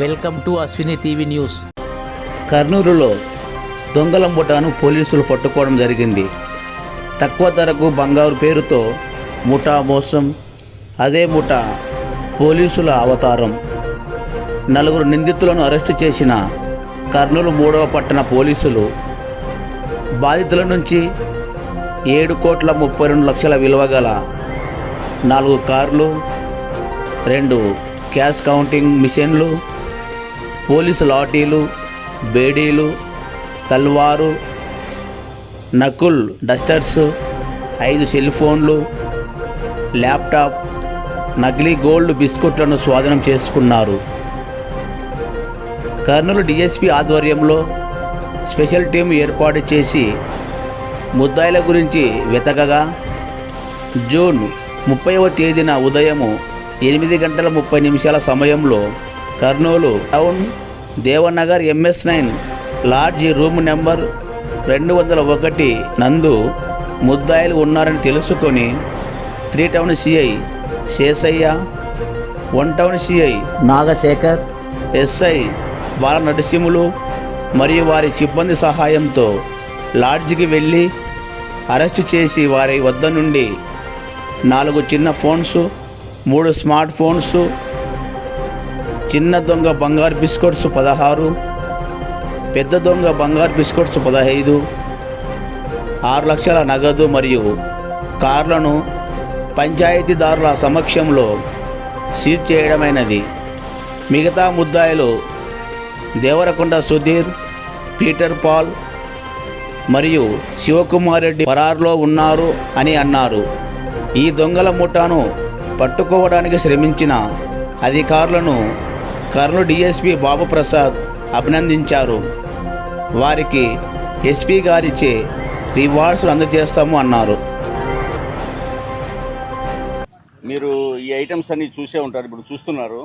Welcome to Ashwini TV news కర్నూలులో దొంగలంబుటాను పోలీసులు పట్టుకోవడం జరిగింది. తక్కువ ధరకు బంగారు పేరుతో ముఠా మోసం అదే ముఠా పోలీసుల అవతారం. నలుగురు నిందితులను అరెస్టు చేసిన కర్నూలు మూడవ పట్టణ పోలీసులు బాధితుల నుంచి ఏడు కోట్ల ముప్పై రెండు లక్షల విలువ గల నాలుగు కార్లు రెండు క్యాష్ కౌంటింగ్ మిషన్లు పోలీసు లాఠీలు బేడీలు తల్వారు నకుల్ డస్టర్స్ ఐదు సెల్ ఫోన్లు ల్యాప్టాప్ నకిలీ గోల్డ్ బిస్కెట్లను స్వాధీనం చేసుకున్నారు. కర్నూలు డిఎస్పి ఆధ్వర్యంలో స్పెషల్ టీం ఏర్పాటు చేసి ముద్దాయిల గురించి వెతకగా జూన్ ముప్పైవ తేదీన ఉదయము ఎనిమిది గంటల ముప్పై నిమిషాల సమయంలో Kurnool town Devanagar MS nine lodge room number రెండు వందల ఒకటి నందు ముద్దాయిలు ఉన్నారని తెలుసుకొని three town CI Seshaiah one town CI Nagasekhar SI Bala Narasimhulu మరియు వారి సిబ్బంది సహాయంతో లాడ్జికి వెళ్ళి అరెస్టు చేసి వారి వద్ద నుండి నాలుగు చిన్న ఫోన్స్ మూడు స్మార్ట్ ఫోన్స్ చిన్న దొంగ బంగారు బిస్కెట్స్ పదహారు పెద్ద దొంగ బంగారు బిస్కెట్స్ పదహైదు ఆరు లక్షల నగదు మరియు కార్లను పంచాయతీదారుల సమక్షంలో సీజ్ చేయడమైనది. మిగతా ముద్దాయిలు దేవరకొండ సుధీర్ పీటర్ పాల్ మరియు శివకుమార్ రెడ్డి పరారులో ఉన్నారు అని అన్నారు. ఈ దొంగల ముఠాను పట్టుకోవడానికి శ్రమించిన అధికారులను కర్నూలు డిఎస్పి బాబు ప్రసాద్ అభినందించారు. వారికి ఎస్పీ గారిచే రివార్డ్స్ అందజేస్తాము అన్నారు. మీరు ఈ ఐటమ్స్ అన్ని చూసే ఉంటారు ఇప్పుడు చూస్తున్నారు.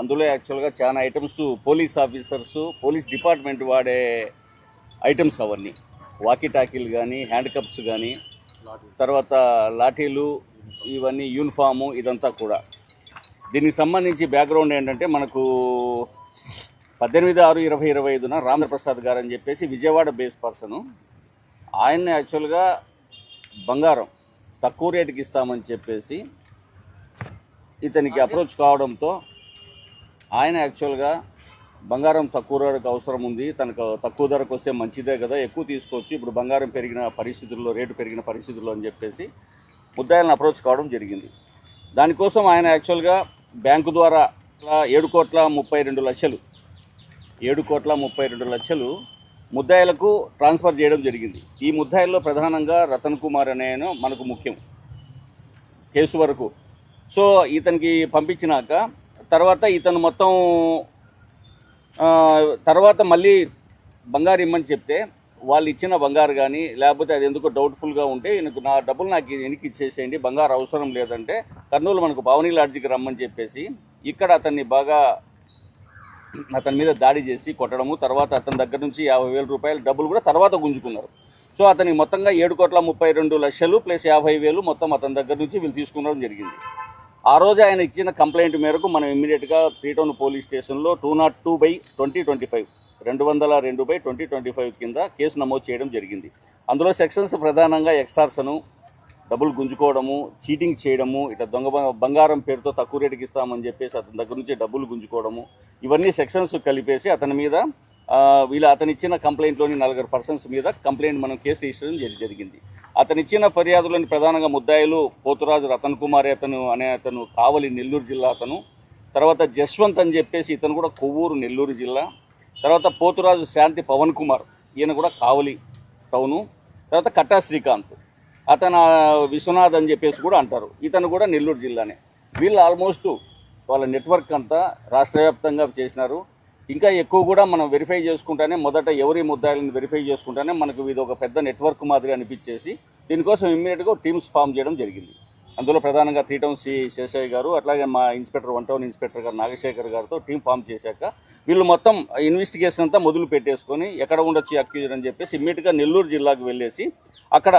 అందులో యాక్చువల్గా చాలా items police officers police department వాడే ఐటమ్స్ అవన్నీ. వాకీ టాకీలు కానీ హ్యాండ్ కప్స్ కానీ తర్వాత లాఠీలు ఇవన్నీ యూనిఫాము ఇదంతా కూడా. దీనికి సంబంధించి బ్యాక్గ్రౌండ్ ఏంటంటే మనకు పద్దెనిమిది ఆరు ఇరవై ఇరవై ఐదున రామప్రసాద్ గారు అని చెప్పేసి విజయవాడ బేస్ పర్సను ఆయన్ని యాక్చువల్గా బంగారం తక్కువ రేటుకి ఇస్తామని చెప్పేసి ఇతనికి అప్రోచ్ కావడంతో ఆయన యాక్చువల్గా బంగారం తక్కువ ధరకు అవసరం ఉంది. తనకు తక్కువ ధరకు వస్తే మంచిదే కదా. ఎక్కువ తీసుకోవచ్చు. ఇప్పుడు బంగారం పెరిగిన పరిస్థితుల్లో రేటు పెరిగిన పరిస్థితుల్లో అని చెప్పేసి ముద్దాయిలను అప్రోచ్ కావడం జరిగింది. దానికోసం ఆయన యాక్చువల్గా బ్యాంకు ద్వారా ఏడు కోట్ల ముప్పై రెండు లక్షలు ఏడు కోట్ల ముప్పై రెండు లక్షలు ముద్దాయిలకు ట్రాన్స్ఫర్ చేయడం జరిగింది. ఈ ముద్దాయిల్లో ప్రధానంగా రతన్ కుమార్ అనే మనకు ముఖ్యం కేసు వరకు. సో ఇతనికి పంపించినాక తర్వాత ఇతను మొత్తం తర్వాత మళ్ళీ బంగారు ఇమ్మని చెప్తే వాళ్ళు ఇచ్చిన బంగారు కానీ లేకపోతే అది ఎందుకో డౌట్ఫుల్గా ఉంటే ఈయనకు నా డబ్బులు నాకు వెనక్కి ఇచ్చేసేయండి బంగారు అవసరం లేదంటే కర్నూలు మనకు భవనీ లాడ్జికి రమ్మని చెప్పేసి ఇక్కడ అతన్ని బాగా అతని మీద దాడి చేసి కొట్టడము తర్వాత అతని దగ్గర నుంచి యాభై వేల రూపాయల డబ్బులు కూడా తర్వాత గుంజుకున్నారు. సో అతనికి మొత్తంగా ఏడు కోట్ల ముప్పై రెండు లక్షలు ప్లస్ యాభై వేలు మొత్తం అతని దగ్గర నుంచి వీళ్ళు తీసుకునడం జరిగింది. ఆ రోజు ఆయన ఇచ్చిన కంప్లైంట్ మేరకు మనం ఇమ్మీడియట్గా త్రీటౌన్ పోలీస్ స్టేషన్లో two not two by twenty twenty five రెండు వందల రెండు బై ట్వంటీ ట్వంటీ ఫైవ్ కింద కేసు నమోదు చేయడం జరిగింది. అందులో సెక్షన్స్ ప్రధానంగా ఎక్స్టార్సను డబ్బులు గుంజుకోవడము చీటింగ్ చేయడము ఇట్లా దొంగ బంగారం పేరుతో తక్కువ రేటుకి ఇస్తామని చెప్పేసి అతని దగ్గర నుంచి డబ్బులు గుంజుకోవడము ఇవన్నీ సెక్షన్స్ కలిపేసి అతని మీద వీళ్ళు అతను ఇచ్చిన కంప్లైంట్లోని నలుగురు పర్సన్స్ మీద కంప్లైంట్ మనం కేసు రిజిస్టర్ చేయడం జరిగింది. అతను ఇచ్చిన ఫిర్యాదులోని ప్రధానంగా ముద్దాయిలు పోతురాజు రతన్ కుమార్ అతను అనే అతను కావలి నెల్లూరు జిల్లా అతను తర్వాత జస్వంత్ అని చెప్పేసి ఇతను కూడా కొవ్వూరు నెల్లూరు జిల్లా తర్వాత పోతురాజు శాంతి పవన్ కుమార్ ఈయన కూడా కావలి టౌను తర్వాత కట్టా శ్రీకాంత్. అతను విశ్వనాథ్ అని చెప్పేసి కూడా అంటారు. ఇతను కూడా నెల్లూరు జిల్లానే. వీళ్ళు ఆల్మోస్ట్ వాళ్ళ నెట్వర్క్ అంతా రాష్ట్ర వ్యాప్తంగా చేసినారు. ఇంకా ఎక్కువ కూడా మనం వెరిఫై చేసుకుంటానే మొదట ఎవరి ముద్దాయిలను వెరిఫై చేసుకుంటానే మనకు ఇది ఒక పెద్ద నెట్వర్క్ మాదిరి అనిపించేసి దీనికోసం ఇమ్మీడియట్గా టీమ్స్ ఫామ్ చేయడం జరిగింది. అందులో ప్రధానంగా త్రీ టౌన్ సి శేషయ్య గారు అట్లాగే మా ఇన్స్పెక్టర్ వన్ టౌన్ ఇన్స్పెక్టర్ గారు నాగశేఖర్ గారితో టీం ఫామ్ చేశాక వీళ్ళు మొత్తం ఇన్వెస్టిగేషన్ అంతా మొదలు పెట్టేసుకొని ఎక్కడ ఉండొచ్చు అక్యూజర్ అని చెప్పేసి ఇమ్మీడియట్గా నెల్లూరు జిల్లాకు వెళ్ళేసి అక్కడ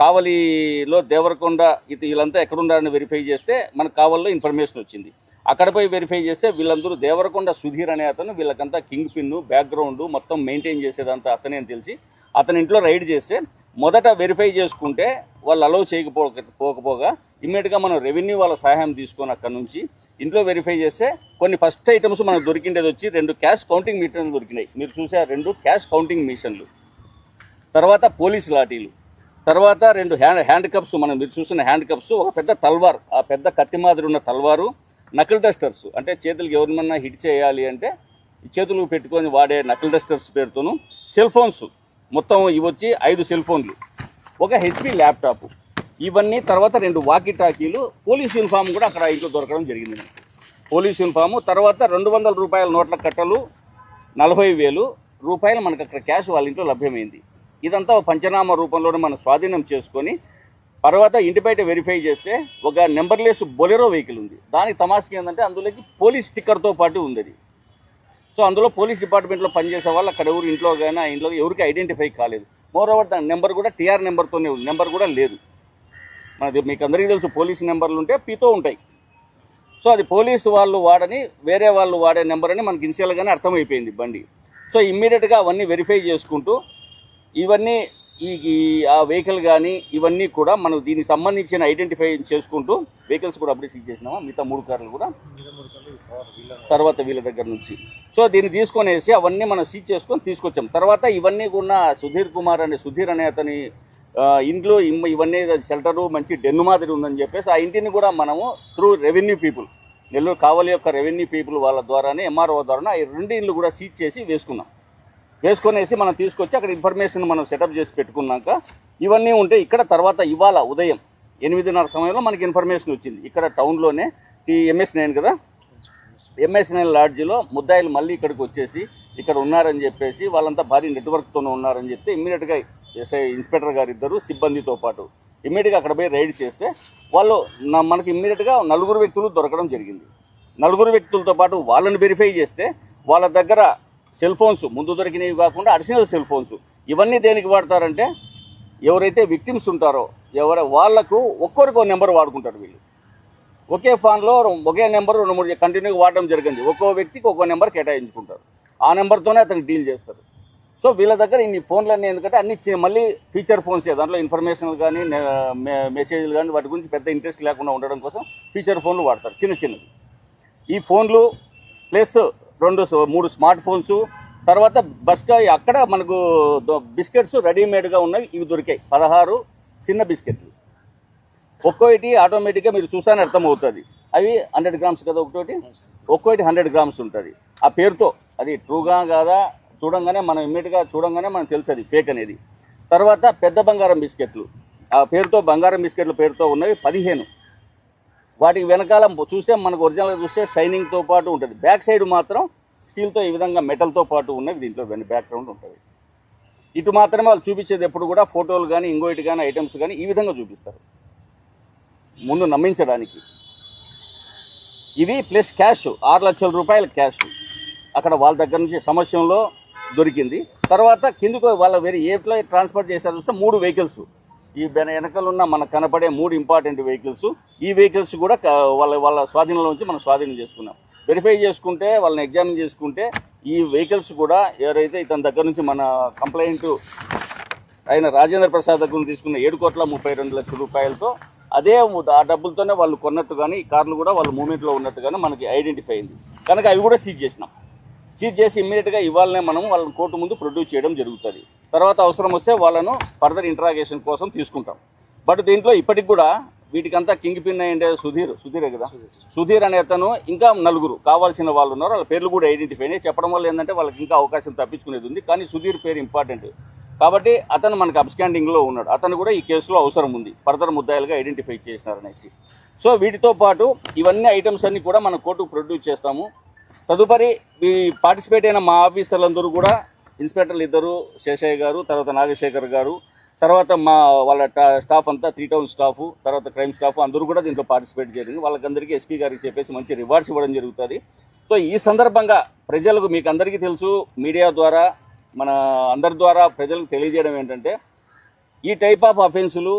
కావలిలో దేవరకొండ ఇది వీళ్ళంతా ఎక్కడున్నారని వెరిఫై చేస్తే మనకు కావలిలో ఇన్ఫర్మేషన్ వచ్చింది. అక్కడ పోయి వెరిఫై చేస్తే వీళ్ళందరూ దేవరకొండ సుధీర్ అనే అతను వీళ్ళకంతా కింగ్ పిన్ను బ్యాక్గ్రౌండ్ మొత్తం మెయింటైన్ చేసేదంతా అతనే అని తెలిసి అతని ఇంట్లో రైడ్ చేస్తే మొదట వెరిఫై చేసుకుంటే వాళ్ళు అలౌ చేయకపోక పోకపోగా ఇమ్మీడియట్గా మనం రెవెన్యూ వాళ్ళ సహాయం తీసుకొని అక్కడ నుంచి ఇంట్లో వెరిఫై చేస్తే కొన్ని ఫస్ట్ ఐటమ్స్ మనకు దొరికిండేది వచ్చి రెండు క్యాష్ కౌంటింగ్ మిషన్లు దొరికినాయి. మీరు చూసే రెండు క్యాష్ కౌంటింగ్ మిషన్లు తర్వాత పోలీస్ లాఠీలు. తర్వాత రెండు హ్యాండ్ హ్యాండ్ కప్స్ మనం మీరు చూస్తున్న హ్యాండ్ కప్స్ ఒక పెద్ద తల్వార్ ఆ పెద్ద కత్తి మాదిరి ఉన్న తల్వారు నకిల్ డస్టర్స్ అంటే చేతులకు ఎవరినన్నా హిట్ చేయాలి అంటే చేతులకు చేతులు పెట్టుకొని వాడే నకిల్ డస్టర్స్ పేరుతోను. సెల్ ఫోన్స్ మొత్తం ఇవి వచ్చి ఐదు సెల్ ఫోన్లు ఒక హెచ్పి ల్యాప్టాప్ ఇవన్నీ తర్వాత రెండు వాకీ టాకీలు పోలీస్ యూనిఫామ్ కూడా అక్కడ ఇంట్లో దొరకడం జరిగింది. పోలీస్ యూనిఫాము తర్వాత రెండు వందల రూపాయల నోట్ల కట్టలు నలభై వేలు రూపాయలు మనకు అక్కడ క్యాష్ వాళ్ళ ఇంట్లో లభ్యమైంది. ఇదంతా పంచనామా రూపంలోనే మనం స్వాధీనం చేసుకొని తర్వాత ఇంటి బయట వెరిఫై చేస్తే ఒక నెంబర్లెస్ బొలెరో వెహికల్ ఉంది. దానికి తమాషకి ఏంటంటే అందులోకి పోలీస్ స్టిక్కర్తో పాటు ఉంది అది. సో అందులో పోలీస్ డిపార్ట్మెంట్లో పనిచేసే వాళ్ళు అక్కడ ఎవరు ఇంట్లో కానీ ఆ ఇంట్లో ఎవరికి ఐడెంటిఫై కాలేదు. మోర్ ఓవర్ దాని నెంబర్ కూడా టీఆర్ నెంబర్తోనే ఉంది. నెంబర్ కూడా లేదు. మనది మీకు అందరికీ తెలుసు పోలీస్ నెంబర్లు ఉంటే పీతో ఉంటాయి. సో అది పోలీసు వాళ్ళు వాడని వేరే వాళ్ళు వాడే నెంబర్ అని మనకి ఇన్షియల్గానే అర్థమైపోయింది బండి. సో ఇమ్మీడియట్గా అవన్నీ వెరిఫై చేసుకుంటూ ఇవన్నీ ఈ ఆ వెహికల్ కానీ ఇవన్నీ కూడా మనం దీనికి సంబంధించిన ఐడెంటిఫై చేసుకుంటూ వెహికల్స్ కూడా అప్డేట్ సీజ్ చేసినామా? మిగతా మూడు కార్లు కూడా? తర్వాత వీళ్ళ దగ్గర. నుంచి. సో దీన్ని తీసుకొనేసి అవన్నీ మనం సీజ్ చేసుకొని తీసుకొచ్చాం. తర్వాత ఇవన్నీ కూడా సుధీర్ కుమార్ అనే సుధీర్ అనే అతని ఇంట్లో ఇవన్నీ షెల్టరు మంచి డెన్ను మాదిరి ఉందని చెప్పేసి ఆ ఇంటిని కూడా మనము through revenue people Nellore Kavali యొక్క రెవెన్యూ పీపుల్ వాళ్ళ ద్వారానే ఎంఆర్ఓ ద్వారా ఈ రెండు ఇళ్ళు కూడా సీజ్ చేసి వేసుకున్నాం. వేసుకొనేసి మనం తీసుకొచ్చి అక్కడ ఇన్ఫర్మేషన్ మనం సెటప్ చేసి పెట్టుకున్నాక ఇవన్నీ ఉంటే ఇక్కడ తర్వాత ఇవాళ ఉదయం ఎనిమిదిన్నర సమయంలో మనకి ఇన్ఫర్మేషన్ వచ్చింది. ఇక్కడ టౌన్లోనే ఈ ఎంఎస్ నైన్ కదా? ఎంఎస్ నైన్ లాడ్జిలో ముద్దాయిలు మళ్ళీ ఇక్కడికి వచ్చేసి ఇక్కడ ఉన్నారని చెప్పేసి వాళ్ళంతా భారీ నెట్వర్క్తోనే ఉన్నారని చెప్తే ఇమ్మీడియట్గా ఎస్ఐ ఇన్స్పెక్టర్ గారు ఇద్దరు సిబ్బందితో పాటు ఇమ్మీడియట్గా అక్కడ పోయి రైడ్ చేస్తే వాళ్ళు మనకి ఇమ్మీడియట్గా నలుగురు వ్యక్తులు దొరకడం జరిగింది. నలుగురు వ్యక్తులతో పాటు వాళ్ళని వెరిఫై చేస్తే వాళ్ళ దగ్గర సెల్ ఫోన్స్ ముందు దొరికినవి కాకుండా అడిషనల్ సెల్ ఫోన్స్. ఇవన్నీ దేనికి వాడతారంటే ఎవరైతే విక్టిమ్స్ ఉంటారో ఎవరు వాళ్ళకు ఒక్కొరికి ఒక నెంబర్ వాడుకుంటారు వీళ్ళు. ఒకే ఫోన్లో ఒకే నెంబర్ రెండు మూడు కంటిన్యూగా వాడడం జరిగింది. ఒక్కో వ్యక్తికి ఒక్కో నెంబర్ కేటాయించుకుంటారు. ఆ నెంబర్తోనే అతను డీల్ చేస్తారు. సో వీళ్ళ దగ్గర ఇన్ని ఫోన్లన్నీ ఎందుకంటే అన్ని మళ్ళీ ఫీచర్ ఫోన్స్ దాంట్లో ఇన్ఫర్మేషన్ కానీ మెసేజ్లు కానీ వాటి గురించి పెద్ద ఇంట్రెస్ట్ లేకుండా ఉండడం కోసం ఫీచర్ ఫోన్లు వాడతారు చిన్న చిన్నవి. ఈ ఫోన్లు ప్లస్ రెండు మూడు స్మార్ట్ ఫోన్స్. తర్వాత బస్కా అక్కడ మనకు బిస్కెట్స్ రెడీమేడ్గా ఉన్నవి ఇవి దొరికాయి. పదహారు చిన్న బిస్కెట్లు. ఒక్కోటి ఆటోమేటిక్గా మీరు చూసానే అర్థమవుతుంది. అవి హండ్రెడ్ గ్రామ్స్ కదా ఒకటి ఒక్కోటి హండ్రెడ్ గ్రామ్స్ ఉంటుంది. ఆ పేరుతో. అది ట్రూగా కాదా? చూడంగానే మనం ఇమ్మీడియట్గా చూడంగానే మనకు తెలుసు ఫేక్ అనేది. తర్వాత పెద్ద బంగారం బిస్కెట్లు. ఆ పేరుతో బంగారం బిస్కెట్ల పేరుతో ఉన్నవి పదిహేను. వాటికి వెనకాల చూస్తే మనకు ఒరిజినల్గా చూస్తే షైనింగ్తో పాటు ఉంటుంది. బ్యాక్ సైడ్ మాత్రం స్టీల్తో ఈ విధంగా మెటల్తో పాటు ఉన్నవి దీంట్లో బ్యాక్గ్రౌండ్ ఉంటుంది. ఇటు మాత్రమే వాళ్ళు చూపించేది ఎప్పుడు కూడా ఫోటోలు కానీ ఇంకోటి కానీ ఐటమ్స్ కానీ ఈ విధంగా చూపిస్తారు. ముందు నమ్మించడానికి. ఇది ప్లస్ క్యాష్ ఆరు లక్షల రూపాయల క్యాష్ అక్కడ వాళ్ళ దగ్గర నుంచి సమస్యలో దొరికింది. తర్వాత కిందకు వాళ్ళ వేరే ఏట్లో ట్రాన్స్ఫర్ చేశారు చూస్తే మూడు వెహికల్స్ ఈ వెనకలున్న ఉన్న మనకు కనపడే మూడు ఇంపార్టెంట్ వెహికల్స్ ఈ వెహికల్స్ కూడా వాళ్ళ వాళ్ళ స్వాధీనంలో నుంచి మనం స్వాధీనం చేసుకున్నాం. వెరిఫై చేసుకుంటే వాళ్ళని ఎగ్జామిన్ చేసుకుంటే ఈ వెహికల్స్ కూడా ఎవరైతే ఇతని దగ్గర నుంచి మన కంప్లైంట్ ఆయన రాజేంద్ర ప్రసాద్ దగ్గర నుంచి తీసుకున్న ఏడు కోట్ల ముప్పై రెండు లక్షల రూపాయలతో అదే ఆ డబ్బులతోనే వాళ్ళు కొన్నట్టు కానీ ఈ కార్లు కూడా వాళ్ళ మూమెంట్లో ఉన్నట్టుగానే మనకి ఐడెంటిఫై అయింది. కనుక అవి కూడా సీజ్ చేసినాం. సీజ్ చేసి ఇమ్మీడియట్గా ఇవాళనే మనం వాళ్ళని కోర్టు ముందు ప్రొడ్యూస్ చేయడం జరుగుతుంది. తర్వాత అవసరం వస్తే వాళ్ళను ఫర్దర్ ఇంట్రాగేషన్ కోసం తీసుకుంటాం. బట్ దీంట్లో ఇప్పటికి కూడా వీటికంతా కింగ్ పిన్ అయ్యిండే సుధీర్ సుధీరే కదా? సుధీర్. అనే అతను ఇంకా నలుగురు కావాల్సిన వాళ్ళు ఉన్నారు. వాళ్ళ పేర్లు కూడా ఐడెంటిఫై అయినాయి. చెప్పడం వల్ల ఏంటంటే వాళ్ళకి ఇంకా అవకాశం తప్పించుకునేది ఉంది. కానీ సుధీర్ పేరు ఇంపార్టెంట్ కాబట్టి అతను మనకు అబ్స్కాండింగ్లో ఉన్నాడు. అతను కూడా ఈ కేసులో అవసరం ఉంది. ఫర్దర్ ముద్దాయిలుగా ఐడెంటిఫై చేసినారనేసి. సో వీటితో పాటు ఇవన్నీ ఐటమ్స్ అన్ని కూడా మన కోర్టుకు ప్రొడ్యూస్ చేస్తాము. తదుపరి ఈ పార్టిసిపేట్ అయిన మా ఆఫీసర్లందరూ కూడా ఇన్స్పెక్టర్లు ఇద్దరు శేషయ్య గారు తర్వాత నాగశేఖర్ గారు తర్వాత మా వాళ్ళ స్టాఫ్ అంతా త్రీ టౌన్ స్టాఫ్ తర్వాత క్రైమ్ స్టాఫ్ అందరూ కూడా దీంట్లో పార్టిసిపేట్ చేయడం వాళ్ళకందరికీ ఎస్పీ గారికి చెప్పేసి మంచి రివార్డ్స్ ఇవ్వడం జరుగుతుంది. సో ఈ సందర్భంగా ప్రజలకు మీకు అందరికీ తెలుసు మీడియా ద్వారా మన అందరి ద్వారా ప్రజలకు తెలియజేయడం ఏంటంటే ఈ టైప్ ఆఫ్ అఫెన్సులు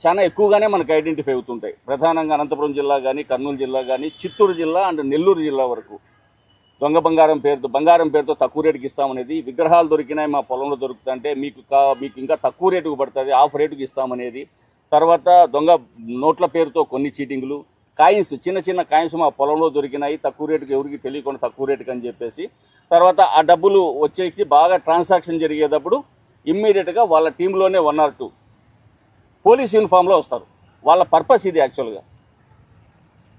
చాలా ఎక్కువగానే మనకు ఐడెంటిఫై అవుతుంటాయి. ప్రధానంగా అనంతపురం జిల్లా కానీ కర్నూలు జిల్లా కానీ చిత్తూరు జిల్లా అండ్ నెల్లూరు జిల్లా వరకు. దొంగ బంగారం పేరుతో బంగారం పేరుతో తక్కువ రేటుకి ఇస్తామనేది విగ్రహాలు దొరికినాయి మా పొలంలో దొరుకుతుంటే మీకు కా మీకు ఇంకా తక్కువ రేటుకు పడుతుంది ఆఫ్ రేటుకి ఇస్తామనేది తర్వాత దొంగ నోట్ల పేరుతో కొన్ని చీటింగ్లు కాయిన్స్ చిన్న చిన్న కాయిన్స్ మా పొలంలో దొరికినాయి తక్కువ రేటుకి ఎవరికి తెలియకుండా తక్కువ రేటుకి అని చెప్పేసి. తర్వాత ఆ డబ్బులు వచ్చేసి బాగా ట్రాన్సాక్షన్ జరిగేటప్పుడు ఇమ్మీడియట్గా వాళ్ళ టీంలోనే వన్ ఆర్ టూ పోలీస్ యూనిఫామ్లో వస్తారు. వాళ్ళ పర్పస్ ఇది యాక్చువల్గా.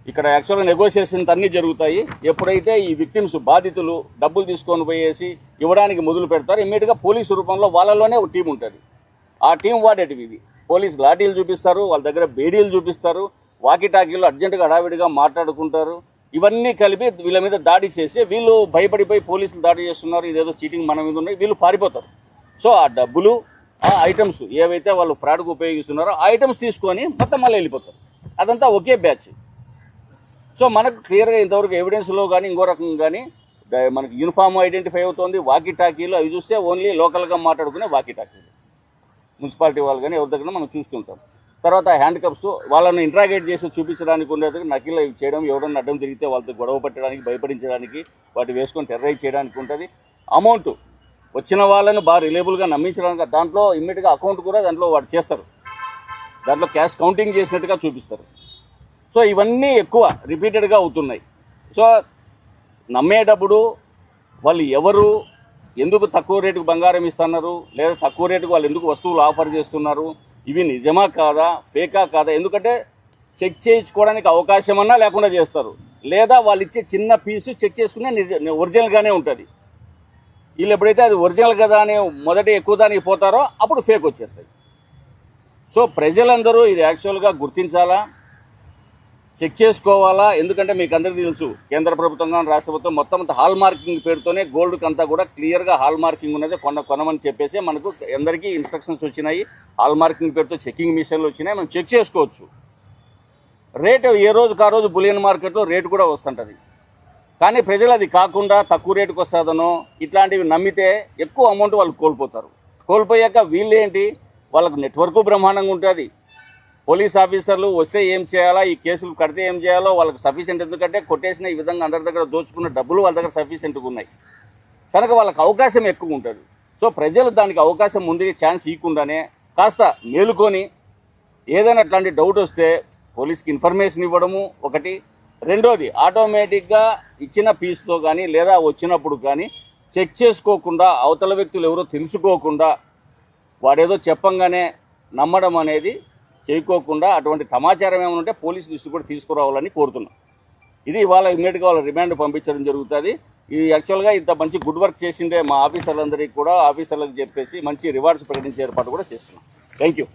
ఇక్కడ యాక్చువల్గా నెగోషియేషన్స్ అన్నీ జరుగుతాయి. ఎప్పుడైతే ఈ విక్టిమ్స్ బాధితులు డబ్బులు తీసుకొని పోయేసి ఇవ్వడానికి మొదలు పెడతారు ఇమ్మీడియట్గా పోలీసు రూపంలో వాళ్ళలోనే ఒక టీం ఉంటుంది. ఆ టీం వాడేటివి ఇది పోలీస్ లాఠీలు చూపిస్తారు వాళ్ళ దగ్గర బేడీలు చూపిస్తారు వాకిటాకీలు అర్జెంటుగా హడావిడిగా మాట్లాడుకుంటారు. ఇవన్నీ కలిపి వీళ్ళ మీద దాడి చేసి వీళ్ళు భయపడిపోయి పోలీసులు దాడి చేస్తున్నారు. ఇదేదో చీటింగ్ మన మీద ఉన్నాయి. వీళ్ళు పారిపోతారు. సో ఆ డబ్బులు ఆ ఐటమ్స్ ఏవైతే వాళ్ళు ఫ్రాడ్కు ఉపయోగిస్తున్నారో ఆ ఐటమ్స్ తీసుకొని మొత్తం మళ్ళీ వెళ్ళిపోతారు. అదంతా ఒకే బ్యాచ్ సో మనకు క్లియర్గా ఇంతవరకు ఎవిడెన్స్లో కానీ ఇంకో రకం కానీ మనకి యూనిఫామ్ ఐడెంటిఫై అవుతుంది వాకీ టాకీలు అవి చూస్తే ఓన్లీ లోకల్గా మాట్లాడుకునే వాకీ టాకీలు మున్సిపాలిటీ వాళ్ళు కానీ ఎవరి దగ్గర మనం చూస్తుంటాం తర్వాత హ్యాండ్ కప్స్ వాళ్ళని ఇంట్రాగేట్ చేసి చూపించడానికి ఉండేది నకిల్ ఇవి చేయడం ఎవరన్నా అడ్డం తిరిగితే వాళ్ళతో గొడవ పెట్టడానికి భయపడించడానికి వాటి వేసుకొని టెర్రైజ్ చేయడానికి ఉంటుంది. అమౌంట్ వచ్చిన వాళ్ళని బాగా రిలేబుల్గా నమ్మించడానికి దాంట్లో ఇమ్మీడియట్గా అకౌంట్ కూడా దాంట్లో వాడు చేస్తారు. దాంట్లో క్యాష్ కౌంటింగ్ చేసినట్టుగా చూపిస్తారు. సో ఇవన్నీ ఎక్కువ రిపీటెడ్గా అవుతున్నాయి. సో నమ్మేటప్పుడు వాళ్ళు ఎవరు ఎందుకు తక్కువ రేటుకు బంగారం ఇస్తున్నారు లేదా తక్కువ రేటుకు వాళ్ళు ఎందుకు వస్తువులు ఆఫర్ చేస్తున్నారు ఇవి నిజమా కాదా ఫేకా కాదా? ఎందుకంటే చెక్ చేయించుకోవడానికి అవకాశం అన్నా లేకుండా చేస్తారు. లేదా వాళ్ళు ఇచ్చే చిన్న పీసు చెక్ చేసుకునే నిజ ఒరిజినల్గానే ఉంటుంది. వీళ్ళు ఎప్పుడైతే అది ఒరిజినల్ కదా అని మొదట ఎక్కువ దానికి పోతారో అప్పుడు ఫేక్ వచ్చేస్తాయి. సో ప్రజలందరూ ఇది యాక్చువల్గా గుర్తించాలా? చెక్ చేసుకోవాలా? ఎందుకంటే మీకు అందరికీ తెలుసు కేంద్ర ప్రభుత్వం కానీ రాష్ట్ర ప్రభుత్వం మొత్తం అంతా హాల్ మార్కింగ్ పేరుతోనే గోల్డ్కి అంతా కూడా క్లియర్గా హాల్ మార్కింగ్ ఉన్నది కొన కొనమని చెప్పేసి మనకు అందరికీ ఇన్స్ట్రక్షన్స్ వచ్చినాయి. హాల్ మార్కింగ్ పేరుతో చెకింగ్ మిషన్లు వచ్చినాయి మనం చెక్ చేసుకోవచ్చు. రేటు ఏ రోజుకి ఆ రోజు బులియన్ మార్కెట్లో రేటు కూడా వస్తుంటుంది. కానీ ప్రజలు అది కాకుండా తక్కువ రేటుకు వస్తుందనో ఇట్లాంటివి నమ్మితే ఎక్కువ అమౌంట్ వాళ్ళు కోల్పోతారు. కోల్పోయాక వీళ్ళేంటి? వాళ్ళకు నెట్వర్క్ బ్రహ్మాండంగా ఉంటుంది. పోలీస్ ఆఫీసర్లు వస్తే ఏం చేయాలా? ఈ కేసులు కడితే ఏం చేయాలో వాళ్ళకి సఫిషియెంట్ ఎందుకంటే కొట్టేసిన ఈ విధంగా అందరి దగ్గర దోచుకున్న డబ్బులు వాళ్ళ దగ్గర సఫిషియెంట్గా ఉన్నాయి. కనుక వాళ్ళకి అవకాశం ఎక్కువ ఉంటుంది. సో ప్రజలు దానికి అవకాశం ముందుగా ఛాన్స్ ఇవ్వకుండానే కాస్త మేలుకొని ఏదైనా అట్లాంటి డౌట్ వస్తే పోలీస్కి ఇన్ఫర్మేషన్ ఇవ్వడము ఒకటి. రెండోది ఆటోమేటిక్గా ఇచ్చిన పీస్తో కానీ లేదా వచ్చినప్పుడు కానీ చెక్ చేసుకోకుండా అవతల వ్యక్తులు ఎవరో తెలుసుకోకుండా వాడేదో చెప్పంగానే నమ్మడం అనేది చేయకోకుండా అటువంటి సమాచారం ఏమైనా ఉంటే పోలీసు దృష్టి కూడా తీసుకురావాలని కోరుతున్నాం. ఇది ఇవాళ ఇమ్మీడియట్గా వాళ్ళ రిమాండ్ పంపించడం జరుగుతుంది. ఇది యాక్చువల్గా ఇంత మంచి గుడ్ వర్క్ చేసిండే మా ఆఫీసర్లందరికీ కూడా ఆఫీసర్లకు చెప్పేసి మంచి రివార్డ్స్ ప్రకటించే ఏర్పాటు కూడా చేస్తున్నాం. Thank you